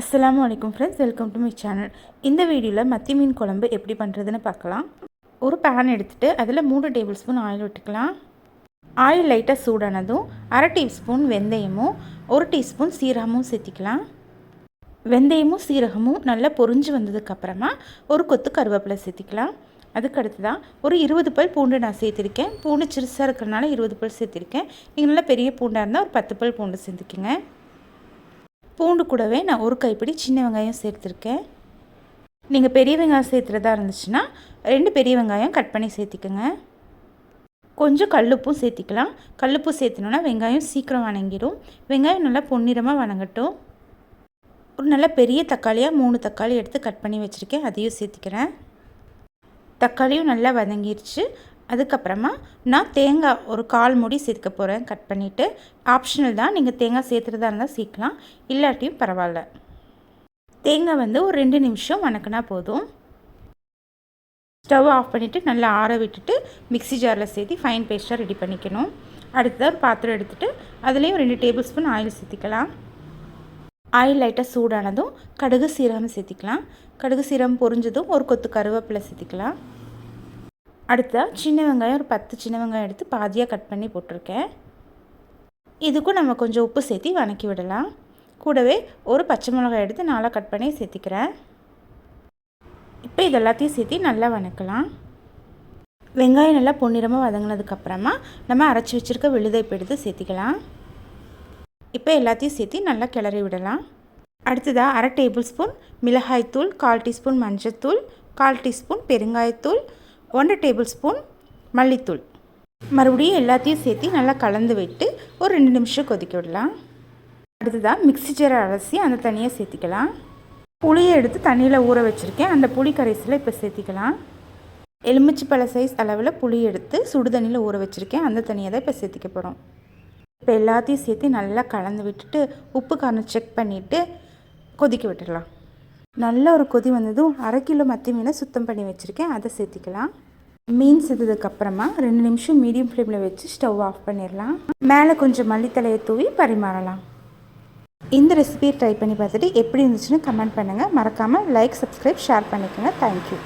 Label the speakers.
Speaker 1: அஸ்லாம் வலைக்கம் friends welcome to my channel இந்த வீடியோவில் மத்தி மீன் குழம்பு எப்படி பண்ணுறதுன்னு பார்க்கலாம். ஒரு பேன் எடுத்துகிட்டு அதில் மூணு டேபிள் ஸ்பூன் ஆயில் விட்டுக்கலாம். ஆயில் லைட்டாக சூடானதும் அரை டீஸ்பூன் வெந்தயமும் ஒரு டீஸ்பூன் சீரகமும் சேர்த்திக்கலாம். வெந்தயமும் சீரகமும் நல்லா பொரிஞ்சு வந்ததுக்கப்புறமா ஒரு கொத்து கருவேப்பிலை சேர்த்திக்கலாம். அதுக்கு அடுத்ததான் ஒரு இருபது பல் பூண்டு நான் சேர்த்திருக்கேன். பூண்டு சிறுசாக இருக்கிறனால இருபது பல் சேர்த்திருக்கேன். நீங்கள் நல்லா பெரிய பூண்டாக இருந்தால் ஒரு பத்து பல் பூண்டு சேர்த்துக்குங்க. பூண்டு கூடவே நான் ஒரு கைப்பிடி சின்ன வெங்காயம் சேர்த்துருக்கேன். நீங்கள் பெரிய வெங்காயம் சேர்த்துறதா இருந்துச்சுன்னா ரெண்டு பெரிய வெங்காயம் கட் பண்ணி சேர்த்துக்கோங்க. கொஞ்சம் கல்லுப்பும் சேர்த்திக்கலாம். கல்லுப்பு சேர்த்தணுன்னா வெங்காயம் சீக்கிரம் வணங்கிடும். வெங்காயம் நல்லா பொன்னிறமாக வணங்கட்டும். ஒரு நல்ல பெரிய தக்காளியாக மூணு தக்காளி எடுத்து கட் பண்ணி வச்சுருக்கேன். அதையும் சேர்த்திக்கிறேன். தக்காளியும் நல்லா வதங்கிருச்சு. அதுக்கப்புறமா நான் தேங்காய் ஒரு கால் மூடி சேர்க்க போகிறேன் கட் பண்ணிவிட்டு ஆப்ஷனல் தான். நீங்கள் தேங்காய் சேர்த்துறதா இருந்தால் சேர்க்கலாம். இல்லாட்டியும் பரவாயில்ல. தேங்காய் வந்து ஒரு ரெண்டு நிமிஷம் வணக்கினா போதும். ஸ்டவ் ஆஃப் பண்ணிவிட்டு நல்லா ஆற விட்டுட்டு மிக்ஸி ஜாரில் சேர்த்து ஃபைன் பேஸ்ட்டாக ரெடி பண்ணிக்கணும். அடுத்ததாக ஒரு பாத்திரம் எடுத்துகிட்டு அதுலேயும் ரெண்டு டேபிள் ஸ்பூன் ஆயில் சேர்த்திக்கலாம். ஆயில் லைட்டாக சூடானதும் கடுகு சீரகம் சேர்த்திக்கலாம். கடுகு சீரகம் பொரிஞ்சதும் ஒரு கொத்து கருவேப்பிலை சேர்த்திக்கலாம். அடுத்ததாக சின்ன வெங்காயம் ஒரு பத்து சின்ன வெங்காயம் எடுத்து பாதியாக கட் பண்ணி போட்டிருக்கேன். இதுக்கும் நம்ம கொஞ்சம் உப்பு சேர்த்து வணக்கி விடலாம். கூடவே ஒரு பச்சை மிளகாய் எடுத்து நாளாக கட் பண்ணி சேர்த்திக்கிறேன். இப்போ இது எல்லாத்தையும் சேர்த்து நல்லா வணக்கலாம். வெங்காயம் நல்லா பொன்னிறமாக வதங்கினதுக்கப்புறமா நம்ம அரைச்சி வச்சுருக்க விழுதைப்பு எடுத்து சேர்த்திக்கலாம். இப்போ எல்லாத்தையும் சேர்த்து நல்லா கிளறி விடலாம். அடுத்ததாக அரை டேபிள் ஸ்பூன் மிளகாய்த்தூள் கால் டீஸ்பூன் மஞ்சத்தூள் கால் டீஸ்பூன் பெருங்காயத்தூள் ஒன்றரை டேபிள் ஸ்பூன் மல்லித்தூள். மறுபடியும் எல்லாத்தையும் சேர்த்து நல்லா கலந்து விட்டு ஒரு ரெண்டு நிமிஷம் கொதிக்க விடலாம். அடுத்ததாக மிக்சி ஜாரை அலசி அந்த தண்ணியை சேர்த்திக்கலாம். புளியை எடுத்து தண்ணியில் ஊற வச்சுருக்கேன். அந்த புளி கரைசலை இப்போ சேர்த்திக்கலாம். எலுமிச்சி பழ சைஸ் அளவில் புளி எடுத்து சுடு தண்ணியில் ஊற வச்சுருக்கேன். அந்த தண்ணியை தான் இப்போ சேர்த்திக்க போகிறோம் இப்போ எல்லாத்தையும் சேர்த்து நல்லா கலந்து விட்டுட்டு உப்பு காரம் செக் பண்ணிவிட்டு கொதிக்க விட்டுடலாம். நல்ல ஒரு கொதி வந்ததும் அரை கிலோ மத்தி மீனை சுத்தம் பண்ணி வச்சுருக்கேன். அதை சேர்த்திக்கலாம். மீன் செஞ்சதுக்கப்புறமா ரெண்டு நிமிஷம் மீடியம் ஃப்ளேமில் வச்சு ஸ்டவ் ஆஃப் பண்ணிடலாம். மேலே கொஞ்சம் மல்லித்தலையை தூவி பரிமாறலாம். இந்த ரெசிபியை ட்ரை பண்ணி பார்த்துட்டு எப்படி இருந்துச்சுன்னு கமெண்ட் பண்ணுங்கள் மறக்காமல் லைக் சப்ஸ்கிரைப் ஷேர் பண்ணிக்கோங்க. Thank you